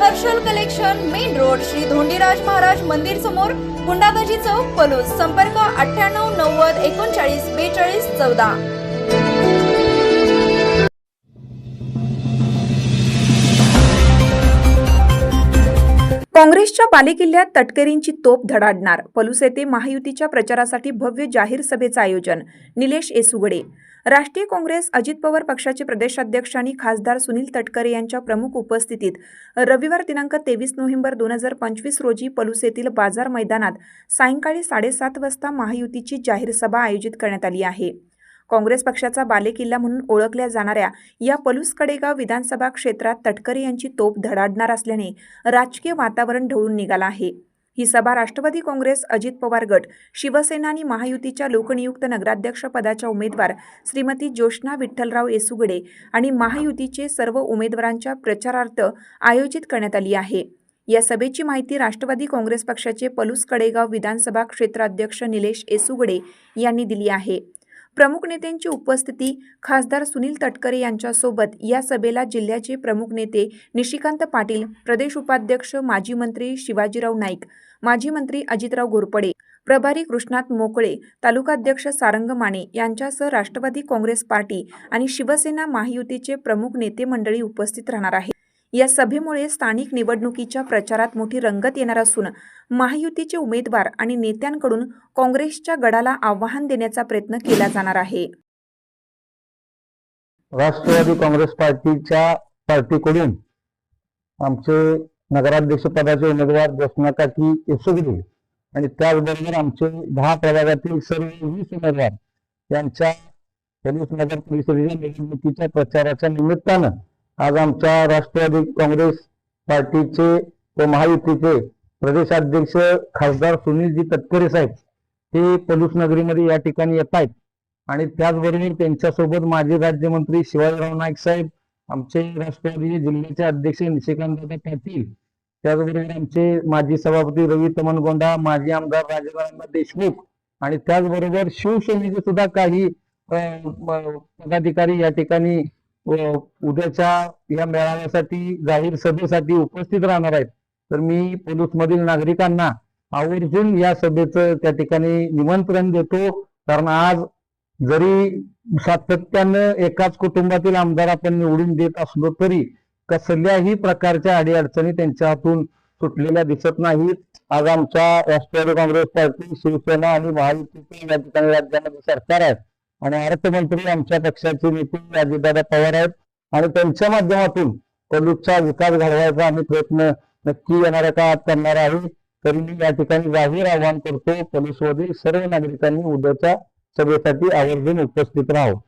Harshal collection main road Shri Dhondiraj Maharaj मंदिर समोर गुंडाबाजी चौक पलूस. संपर्क अठ्ठ्याण्णव नव्वद एकोणचाळीस बेचाळीस चौदा. काँग्रेसच्या बालेकिल्ल्यात तटकरींची तोप धडाडणार. पलूस येथे महायुतीच्या प्रचारासाठी भव्य जाहीर सभेचं आयोजन. निलेश एसुगडे. राष्ट्रीय काँग्रेस अजित पवार पक्षाचे प्रदेशाध्यक्ष आणि खासदार सुनील तटकरे यांच्या प्रमुख उपस्थितीत रविवार दिनांक तेवीस नोव्हेंबर दोन हजार पंचवीस रोजी पलूस येथील बाजार मैदानात सायंकाळी साडेसात वाजता महायुतीची जाहीर सभा आयोजित करण्यात आली आहे. काँग्रेस पक्षाचा बालेकिल्ला म्हणून ओळखल्या जाणाऱ्या या पलूस कडेगाव विधानसभा क्षेत्रात तटकरे यांची तोप धडाडणार असल्याने राजकीय वातावरण ढवळून निघालं आहे. ही सभा राष्ट्रवादी काँग्रेस अजित पवार गट शिवसेना आणि महायुतीच्या लोकनियुक्त नगराध्यक्ष पदाच्या उमेदवार श्रीमती ज्योष्णा विठ्ठलराव येसुगडे आणि महायुतीचे सर्व उमेदवारांच्या प्रचारार्थ आयोजित करण्यात आली आहे. या सभेची माहिती राष्ट्रवादी काँग्रेस पक्षाचे पलूस कडेगाव विधानसभा क्षेत्राध्यक्ष निलेश येसुगडे यांनी दिली आहे. प्रमुख नेत्यांची उपस्थिती खासदार सुनील तटकरे यांच्यासोबत. या सभेला जिल्ह्याचे प्रमुख नेते निशिकांत पाटील प्रदेश उपाध्यक्ष माजी मंत्री शिवाजीराव नाईक माजी मंत्री अजितराव घोरपडे प्रभारी कृष्णात मोकळे तालुकाध्यक्ष सारंग माने यांच्यासह राष्ट्रवादी काँग्रेस पार्टी आणि शिवसेना महायुतीचे प्रमुख नेते मंडळी उपस्थित राहणार आहे या सभेमुळे स्थानिक निवडणुकीच्या प्रचारात मोठी रंगत येणार असून महायुतीचे उमेदवार आणि नेत्यांकडून काँग्रेसच्या गडाला आव्हान देण्याचा प्रयत्न केला जाणार आहे. राष्ट्रवादी काँग्रेस पार्टीच्या पार्टीकडून आमचे नगराध्यक्ष पदाचे उमेदवार जसनाकाठी येसुगिरी आणि त्याचबरोबर आमचे दहा प्रभागातील सर्व वीस उमेदवार यांच्या पोलीस नगर परिषदेच्या निवडणुकीच्या प्रचाराच्या निमित्तानं आज आमच्या राष्ट्रवादी काँग्रेस पार्टीचे व महायुतीचे प्रदेशाध्यक्ष खासदार सुनीलजी तटकरे साहेब हे पलूस नगरीमध्ये या ठिकाणी येत आहेत. आणि त्याचबरोबर त्यांच्यासोबत माजी राज्यमंत्री शिवाजीराव नाईक साहेब आमचे राष्ट्रवादी जिल्ह्याचे अध्यक्ष निशिकांत पाटील त्याचबरोबर आमचे माजी सभापती रवी तमनगोंडा माजी आमदार राजाराम देशमुख आणि त्याचबरोबर शिवसेनेचे सुद्धा काही पदाधिकारी या ठिकाणी उद्याच्या या मेळाव्यासाठी जाहीर सभेसाठी उपस्थित राहणार आहेत. तर मी पोलीस मधील नागरिकांना आवर्जून या सभेचं त्या ठिकाणी निमंत्रण देतो. कारण आज जरी सातत्यानं एकाच कुटुंबातील आमदार आपण निवडून देत असलो तरी कसल्याही प्रकारच्या अडीअडचणी त्यांच्या हातून सुटलेल्या दिसत नाहीत. आज आमच्या राष्ट्रवादी काँग्रेस पार्टी शिवसेना आणि महायुतीचे या ठिकाणी राज्यामध्ये सरकार आहे. आणि अर्थमंत्री आमच्या पक्षाचे नेते अजितदादा पवार आहेत. आणि त्यांच्या माध्यमातून पलूसचा विकास घडवायचा आम्ही प्रयत्न नक्की येणाऱ्या काळात करणार आहे. तरी मी या ठिकाणी जाहीर आवाहन करतो पोलीसमधील सर्व नागरिकांनी उद्याच्या सभेसाठी आवर्जून उपस्थित राहावं.